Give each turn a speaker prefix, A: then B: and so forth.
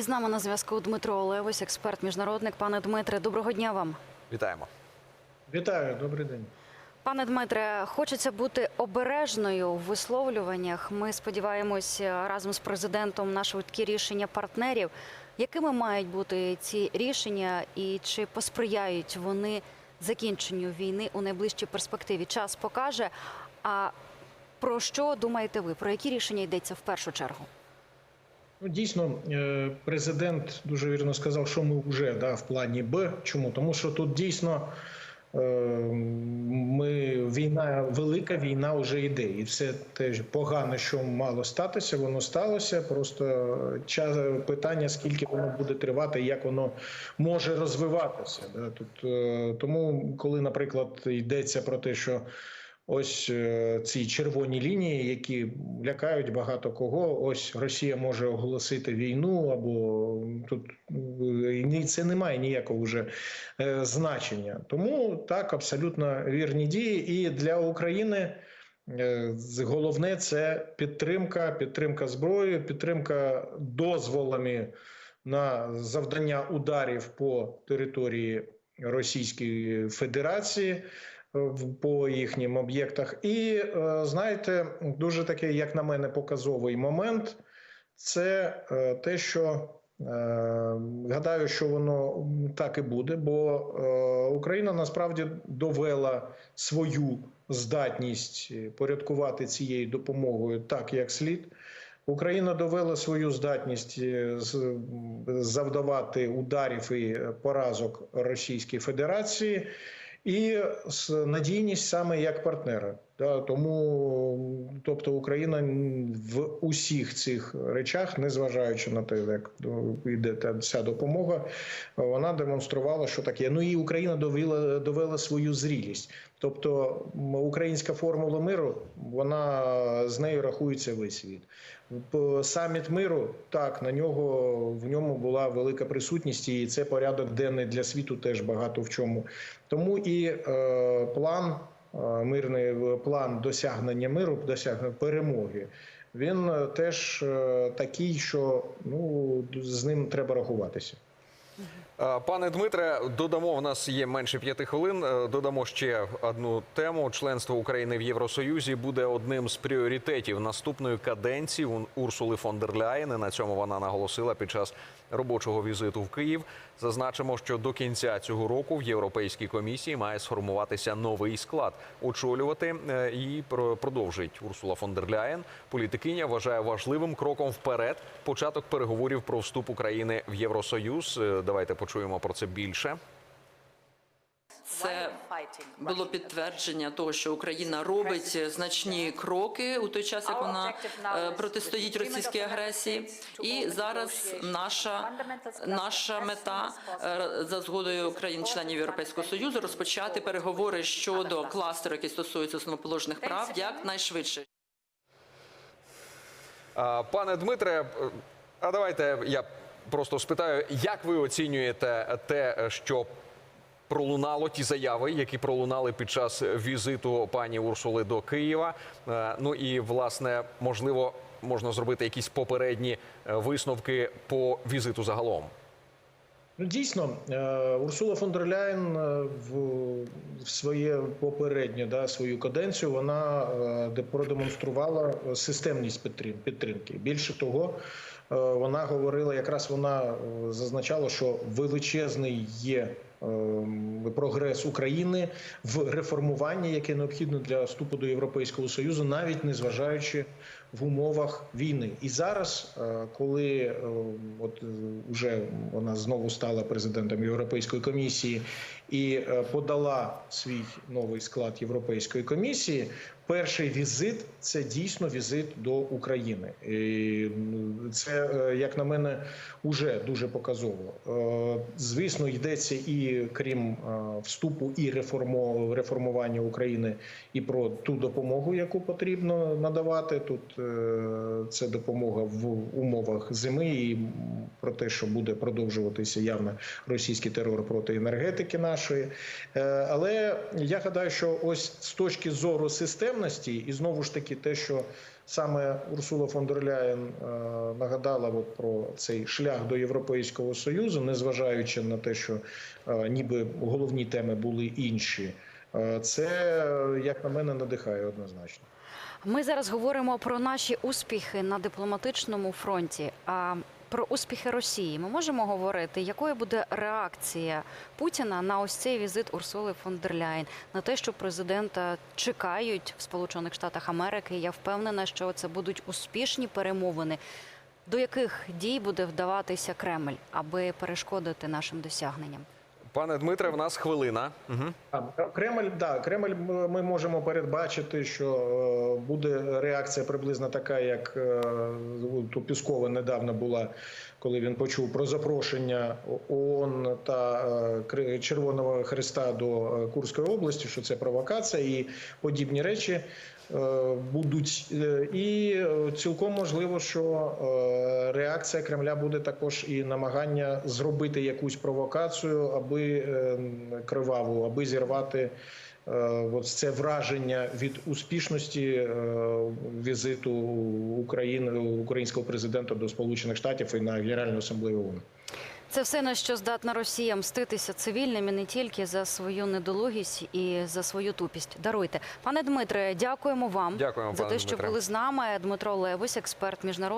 A: І з нами на зв'язку Дмитро Олевось, експерт міжнародник. Пане Дмитре, доброго дня вам.
B: Вітаємо.
C: Вітаю, добрий день.
A: Пане Дмитре, хочеться бути обережною в висловлюваннях. Ми сподіваємося разом з президентом на швидкі рішення партнерів. Якими мають бути ці рішення, і чи посприяють вони закінченню війни у найближчій перспективі? Час покаже. А про що думаєте ви? Про які рішення йдеться в першу чергу?
C: Ну, дійсно, е, президент дуже вірно сказав, що ми вже да, в плані Б. Чому? Тому що тут дійсно е, ми війна, велика війна вже йде, і все теж погано, що мало статися, воно сталося. Просто час питання, скільки воно буде тривати, як воно може розвиватися. Да? Тут е, тому, коли, наприклад, йдеться про те, що Ось е, ці червоні лінії, які лякають багато кого. Ось Росія може оголосити війну, або тут е, це не має ніякого вже е, значення. Тому так абсолютно вірні дії. І для України головне це підтримка, підтримка зброєю, підтримка дозволами на завдання ударів по території Російської Федерації по їхнім об'єктах. І е, знаєте, дуже такий, як на мене, показовий момент це е, те, що е, гадаю, що воно так і буде, бо Україна насправді довела свою здатність порядкувати цією допомогою так, як слід. Україна довела свою здатність завдавати ударів і поразок Російській Федерації і з надійність саме як партнера. Да, тому, тобто, Україна в усіх цих речах, незважаючи на те, як йде ця допомога, вона демонструвала, що таке. Ну і Україна довела, довела свою зрілість. Тобто, українська формула миру, вона з нею рахується весь світ. Саміт миру так на нього в ньому була велика присутність, і це порядок денний для світу теж багато в чому. Тому і е, план мирний е, план досягнення миру, досягнення перемоги. Він е, теж е, такий, що ну з ним треба рахуватися.
B: Е, Пане Дмитре, додамо в нас є менше п'яти хвилин. е, Додамо ще одну тему. Членство України в Євросоюзі буде одним з пріоритетів наступної каденції Урсули фон дер Ляєн. На цьому вона наголосила під час робочого візиту в Київ. Зазначимо, що до кінця цього року в Європейській комісії має сформуватися новий склад. Очолювати е, і про- продовжить Урсула фон дер Ляєн. Політикиня вважає важливим кроком вперед початок переговорів про вступ України в Євросоюз. Давайте почуємо про це більше.
D: Це було підтвердження того, що Україна робить значні кроки у той час, як вона е, протистоїть російській агресії. І зараз наша наша мета е, за згодою країн-членів Європейського союзу розпочати переговори щодо кластеру, який стосується основоположних прав, якнайшвидше.
B: Пане Дмитре, е, а давайте я просто спитаю, як ви оцінюєте те, що пролунало ті заяви, які пролунали під час візиту пані Урсули до Києва? Е, Ну і власне, можливо, можна зробити якісь попередні е, висновки по візиту загалом.
C: Ну, дійсно, е, Урсула фон дер Ляєн е, в, своє попереднє да, свою каденцію вона де продемонструвала системність підтримки. Більше того, вона говорила, якраз вона е, зазначала, що величезний є е, прогрес України в реформуванні, яке необхідно для вступу до Європейського Союзу, навіть незважаючи в умовах війни. І зараз, е, коли е, от е, вже вона знову стала президентом Європейської комісії і е, подала свій новий склад Європейської комісії. Перший візит це дійсно візит до України. І це, е, як на мене, уже дуже показово. Е, Звісно, йдеться і крім е, вступу і реформування України, і про ту допомогу, яку потрібно надавати. Тут е, це допомога в умовах зими і про те, що буде продовжуватися явно російський терор проти енергетики нашої. Е, Але я гадаю, що ось з точки зору системності, і знову ж таки, те, що саме Урсула фон дер Ляєн е, нагадала от про цей шлях до Європейського союзу, незважаючи на те, що е, ніби головні теми були інші. Е, Це, е, як на мене, надихає однозначно.
A: Ми зараз говоримо про наші успіхи на дипломатичному фронті. А про успіхи Росії ми можемо говорити, якою буде реакція Путіна на ось цей візит Урсули фон дер Ляєн, на те, що президента чекають в Сполучених Штатах Америки. Я впевнена, що це будуть успішні перемовини. До яких дій буде вдаватися Кремль, аби перешкодити нашим досягненням?
B: Пане Дмитре, в нас хвилина. Угу.
C: Кремль, да, Кремль ми можемо передбачити, що е, буде реакція приблизно така, як е, у Піскова недавно була, коли він почув про запрошення ООН та е, Червоного Христа до е, Курської області, що це провокація і подібні речі будуть. І цілком можливо, що реакція Кремля буде також і намагання зробити якусь провокацію, аби криваву, аби зірвати. Е, От це враження від успішності е, візиту України українського президента до Сполучених Штатів і на Генеральну асамблею ООН.
A: Це все на що здатна Росія мститися цивільним і не тільки за свою недолугість і за свою тупість. Даруйте, пане Дмитре, дякуємо вам
B: Дякуємо,
A: за те, що
B: Дмитре.
A: були з нами. Дмитро Левось, експерт міжнародний.